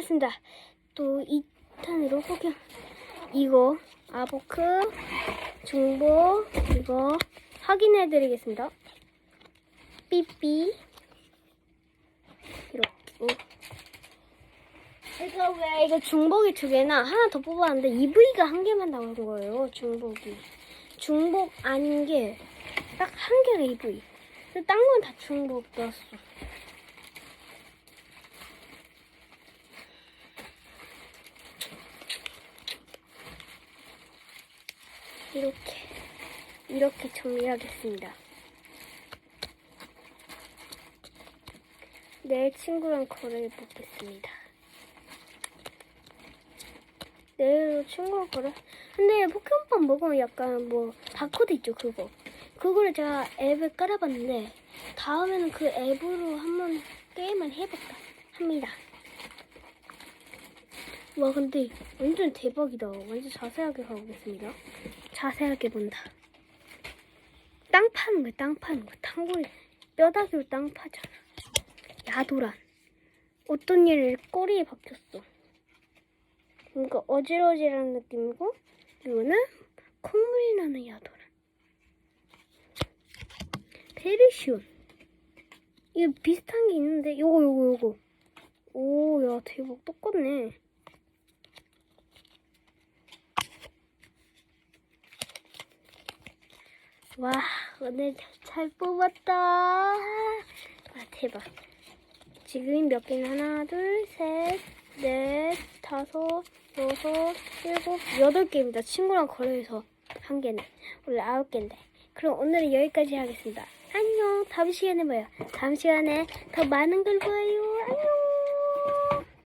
알았습니다. 또 2탄으로 혹여 이거 아보크 중보 이거 확인해 드리겠습니다. 삐삐 이렇게 이거 왜 이거 중복이 두 개나 하나 더 뽑았는데 EV가 한 개만 나온 거예요. 중복이 중복 아닌 게 딱 한 개가 EV. 딴 건 다 중복 넣었어. 이렇게 이렇게 정리하겠습니다. 내 친구랑 거래해 보겠습니다. 내일 친구랑 거래. 근데 포켓몬빵 먹으면 약간 뭐 바코드 있죠 그거. 그거를 제가 앱을 깔아봤는데 다음에는 그 앱으로 한번 게임을 해볼까 합니다. 와 근데 완전 대박이다. 완전 자세하게 가보겠습니다. 자세하게 본다. 땅 파는 거야, 땅 파는 거. 탕골이 뼈다귀로 땅 파잖아. 야도란. 어떤 일을 꼬리에 박혔어. 그러니까 어질어질한 느낌이고, 이거는 콧물이 나는 야도란. 페르시온. 이거 비슷한 게 있는데, 요거, 요거, 요거. 오, 야, 대박. 똑같네. 와 오늘 잘 뽑았다. 아 대박. 지금 몇 개는 하나 둘 셋 넷 다섯 여섯 일곱 여덟 개입니다. 친구랑 거래해서 한 개는 원래 아홉 개인데. 그럼 오늘은 여기까지 하겠습니다. 안녕. 다음 시간에 봐요. 다음 시간에 더 많은 걸 보여요. 안녕